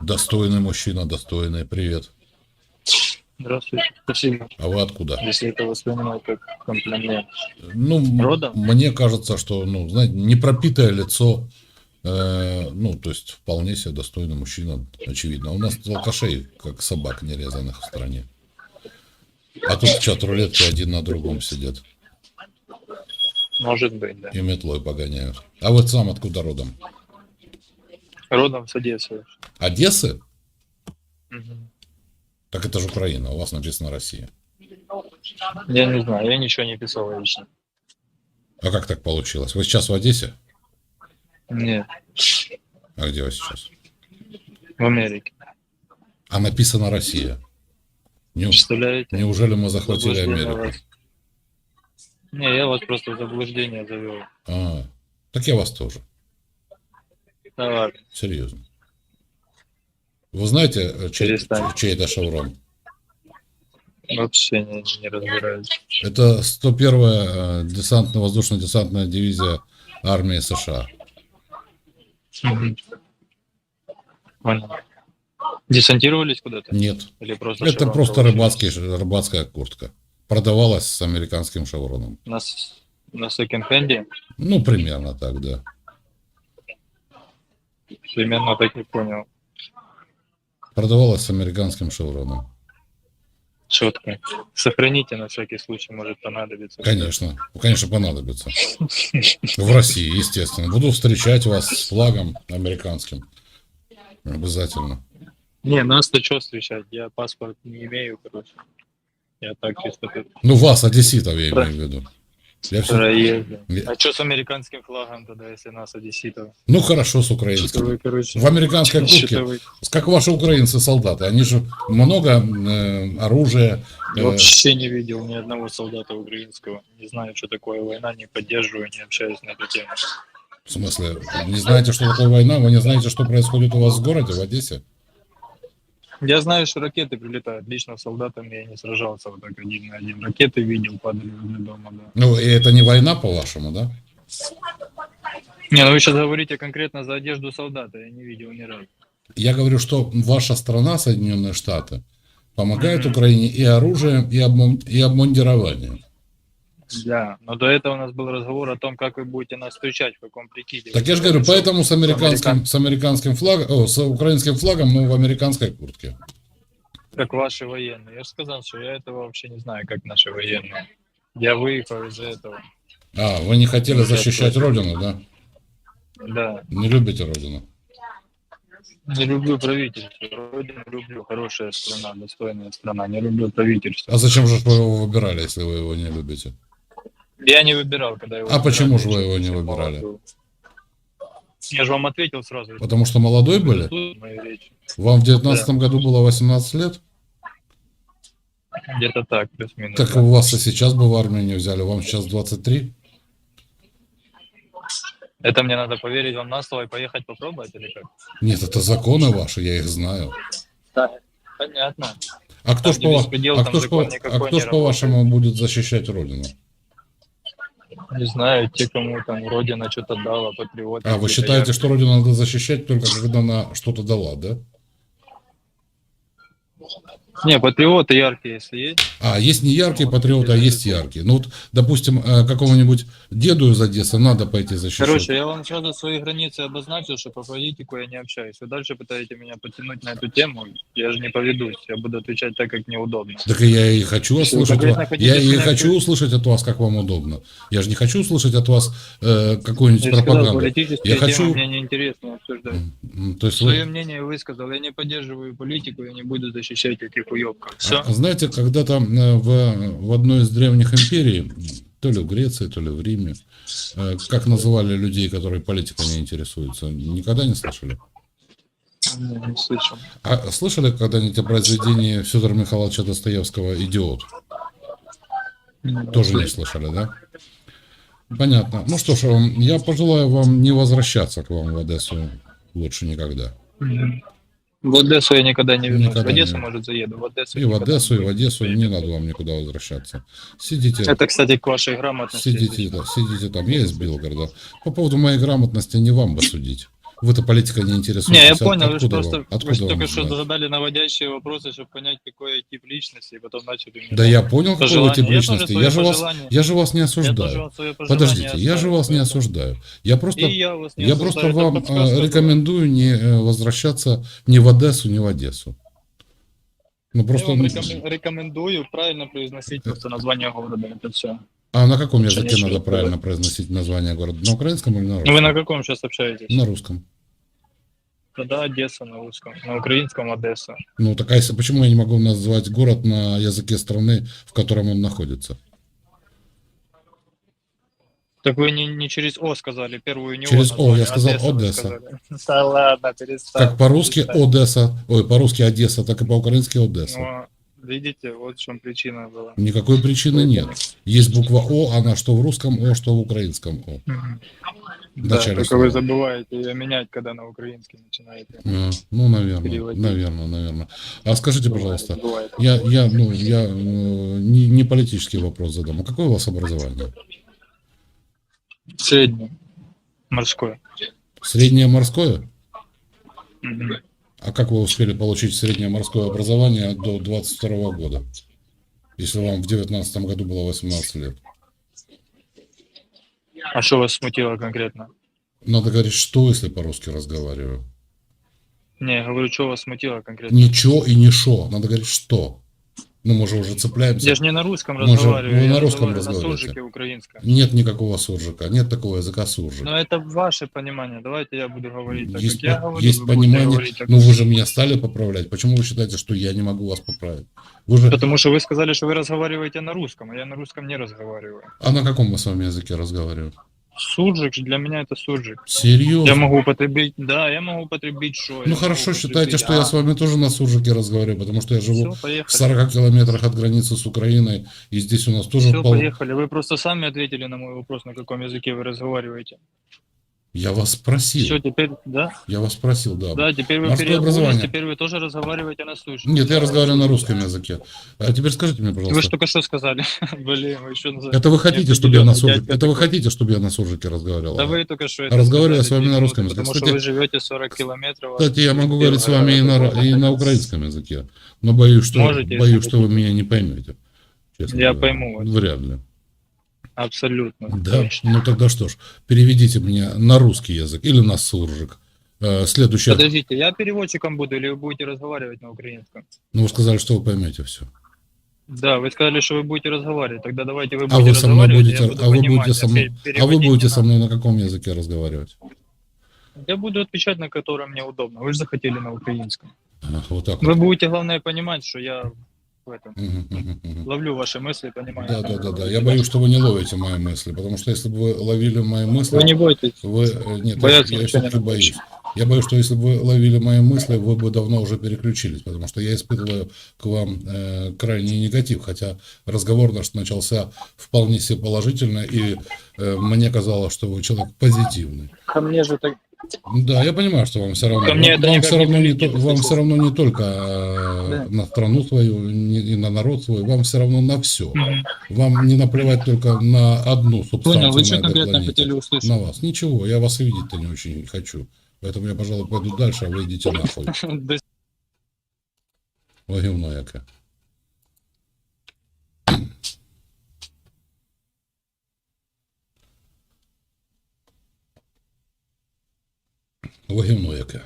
Достойный мужчина, достойный. Привет. Здравствуйте. Спасибо, А вы откуда? если это воспринимать как комплимент. Ну, Родом? мне кажется, что, ну, знаете, непропитое лицо, э, ну, то есть вполне себе достойный мужчина, очевидно. У нас алкашей, как собак нерезанных в стране. А тут чат рулетки один на другом сидят Может быть, да. и метлой погоняют. А вы сам откуда родом? Родом с Одессы. Одессы? Мгм. Так это же Украина, у вас написано Россия. Я не знаю, я ничего не писал лично. А как так получилось? Вы сейчас в Одессе? Нет, А где вы сейчас? в Америке. А написано Россия. Не- Представляете? неужели мы захватили Америку? вас. Не, я вас просто в заблуждение завел. А, так я вас тоже. Ладно. Серьезно. Вы знаете, чей, Перестань. чей это шеврон? Вообще не, не разбираюсь. Это 101-я э, десантно-воздушно-десантная дивизия армии США. Понял. Десантировались куда-то? Нет, Или просто это просто рыбацкий, рыбацкая куртка. Продавалась с американским шевроном. На, на секонд-хенде? Ну, примерно так, да. Примерно так не понял. Продавалась с американским шевроном. Четко. Сохраните на всякий случай, может понадобиться. Конечно, ну, конечно, понадобится. В России, естественно. Буду встречать вас с флагом американским. Обязательно. Не, нас-то что встречать? Я паспорт не имею, короче. Я так чисто Ну, вас, одесситов, я имею в виду. Я проезжу. Я- А что с американским флагом тогда, если нас одесситов? Ну, хорошо, с украинским. вы, короче... В американской куртке, что вы как ваши украинцы-солдаты, они же много э, оружия. э, Вообще не видел ни одного солдата украинского. Не знаю, что такое война, не поддерживаю, не общаюсь на эту тему. в смысле, не знаете, что такое война? Вы не знаете, что происходит у вас в городе, в Одессе? Я знаю, что ракеты прилетают. Лично с солдатами я не сражался вот так один на один. Ракеты видел, падали возле дома, да. Ну, и это не война, по-вашему, да? Не, ну вы сейчас говорите конкретно за одежду солдата, я не видел ни разу. Я говорю, что ваша страна, Соединенные Штаты, помогает Мгм. Украине и оружием, и, обмун- и обмундированием. Да, но до этого у нас был разговор о том, как вы будете нас встречать, в каком прикиде. Так я же говорю, поэтому с американским, Американ- с американским флагом, о, с украинским флагом мы в американской куртке. Как ваши военные. Я же сказал, что я этого вообще не знаю, как наши военные. Я выехал из-за этого. А, вы не хотели защищать. Родину, да? Да. Не любите Родину? Не люблю правительство. Родину люблю. Хорошая страна, достойная страна. Не люблю правительство. А зачем же вы его выбирали, если вы его не любите? Я не выбирал, когда его А почему же вы его не выбирали? Я же вам ответил сразу. Потому что молодой были? Вам в девятнадцатом году было 18 лет? Где-то так, плюс-минус. Так да. у вас и сейчас бы в армию не взяли, вам сейчас 23? Это мне надо поверить вам на слово и поехать попробовать или как? Нет, это законы ваши, я их знаю. Да. Понятно. А кто ж по, а там кто ж по, а кто ж по-вашему будет защищать Родину? Не знаю, те, кому там Родина что-то дала, патриоты. А, вы считаете, яркие. что Родину надо защищать только когда она что-то дала, да? Не, патриоты яркие, если есть. А, есть не яркие патриоты, а есть яркие. Ну вот, допустим, э, какому-нибудь деду из Одессы надо пойти защищать. Короче, я вам сразу свои границы обозначил, что по политику я не общаюсь. Вы дальше пытаетесь меня потянуть на эту тему, я же не поведусь. Я буду отвечать так, как неудобно. Так я и хочу вы услышать вас. Я и хочу услышать от вас, как вам удобно. Я же не хочу услышать от вас э, какую-нибудь Я сказал, пропаганду. политические Я хочу- мне неинтересно обсуждать. То есть вы- Свое мнение высказал. Я не поддерживаю политику, я не буду защищать этих уебков. Все. А, Знаете, когда-то э, в, в одной из древних империй, то ли в Греции, то ли в Риме, э, как называли людей, которые политикой не интересуются, никогда не слышали? Не, не слышал. А слышали когда-нибудь о произведении Федора Михайловича Достоевского «Идиот»? Тоже не слышали, да? Понятно. Ну что ж, эм, я пожелаю вам не возвращаться к вам в Одессу лучше никогда. В Одессу я никогда не вернусь. Никогда в Одессу, не. может, заеду. В Одессу И в Одессу, и в Одессу не надо вам никуда возвращаться. Сидите, Это, кстати, к вашей грамотности. сидите, да, сидите там. Я из Белгорода. По поводу моей грамотности не вам бы судить. Вы-то политикой не Не, интересуетесь. я От- понял, вы откуда просто вам- вы откуда же вам только что задали наводящие вопросы, чтобы понять, какой я тип личности, и потом начали Да я понял, какой вы пожелания. тип Я личности. свои Я же вас, пожелания- я же вас не Я осуждаю. пожелания Подождите, я же вас не осуждаю. Я просто, я не я просто вам э, рекомендую не э, возвращаться ни в Одессу, ни в Одессу. Ну Я просто, вам рекомен- рекомендую правильно произносить просто название города, это все. а на каком Лучше языке надо правильно произносить название города? На украинском или на Ну русском? вы на каком сейчас общаетесь? На русском. Тогда Одесса на русском, на украинском Одесса. Ну так если- почему я не могу назвать город на языке страны, в котором он находится? Так вы не, не через О сказали, первую не Через О, я сказал вы Одесса. сказали. Да ладно, перестань. Как по-русски перестань. Одесса, ой, по-русски Одесса, так и по-украински Одесса. Ну, видите, вот в чем причина была. Никакой причины нет. Есть буква О, она что в русском О, что в украинском О. Мгм. В Да, начале только слова. вы забываете ее менять, когда на украинский начинаете. А, Ну, наверное, Переводить. наверное, наверное. А скажите, пожалуйста, Бывает. я, я, ну, я э, не, не политический вопрос задам. А какое у вас образование? Средний. Морской. Среднее морское? А как вы успели получить среднее морское образование до 22 года? Если вам в 19 году было 18 лет. А что вас смутило конкретно? Надо говорить, что, если по-русски разговариваю. Не, я говорю, что вас смутило конкретно? Ничего и не шо. Надо говорить, что. Ну, мы же уже цепляемся. Я же не на русском Мы же- разговариваю, вы я на русском разговариваю на суржике украинском. Нет никакого суржика, нет такого языка суржик. Но это ваше понимание. Давайте я буду говорить так, Есть, как я говорю. есть понимание, говорить, ну вы же меня стали поправлять. Почему вы считаете, что я не могу вас поправить? Вы же... Потому что вы сказали, что вы разговариваете на русском, а я на русском не разговариваю. А на каком мы с вами языке разговариваем? Суржик, для меня это суржик. Серьезно? Я могу употребить, да, я могу употребить что. Ну хорошо, считайте, что я с вами тоже на суржике разговариваю, потому что я живу Все, в поехали. 40 километрах от границы с Украиной, и здесь у нас тоже Все, пол- поехали. Вы просто сами ответили на мой вопрос, на каком языке вы разговариваете. Я вас спросил. Все, теперь, да? Я вас спросил, да. Да, теперь вы переобулись, теперь вы тоже разговариваете на суржике. Нет, я разговариваю на русском языке. А теперь скажите мне, Вы же пожалуйста, только что сказали. Блин, вы еще назад- это вы хотите, чтобы я на суржике, это вы хотите, чтобы я на суржике разговаривал? Да вы только что А разговариваю я с вами на русском языке. Потому Кстати- что вы живете 40 километров. Кстати, я могу говорить с вами и на, и на украинском языке, но боюсь, что, Можете, боюсь, что вы меня не поймете. честно Я говоря. пойму вас. Вряд ли. Абсолютно. Да, точно. ну тогда что ж, переведите мне на русский язык или на суржик. Э, Следующее. Подождите, я переводчиком буду или вы будете разговаривать на украинском? Ну, вы сказали, что вы поймете все. Да, вы сказали, что вы будете разговаривать. Тогда давайте вы А будете вы со мной будете, а вы будете со мной, а вы будете со мной на каком языке разговаривать? Я буду отвечать, на котором мне удобно. Вы же захотели на украинском. Ах, Вот так Вы вот. будете, главное, понимать, что я в этом ловлю ваши мысли, понимаю. Да, да, да, да. Я боюсь, что вы не ловите мои мысли, потому что если бы вы ловили мои мысли, Вы не бойтесь. Вы, нет, Бояться я, я все-таки боюсь. Я боюсь, что если бы вы ловили мои мысли, вы бы давно уже переключились, потому что я испытываю к вам э, крайний негатив, хотя разговор наш начался вполне себе положительно, и э, мне казалось, что вы человек позитивный. Ко мне же так... Да, я понимаю, что вам все равно, Ко мне вам, вам все не равно не, если вам все равно не только э, Да. на страну свою не- и на народ свой, вам все равно на все. Мгм. Вам не наплевать только на одну субстанцию Понял, вы что конкретно планете. хотели услышать? На вас. Ничего, я вас видеть-то не очень хочу. Поэтому я, пожалуй, пойду дальше, а вы идите нахуй. Ой, гівно яке. Ой, гівно яке.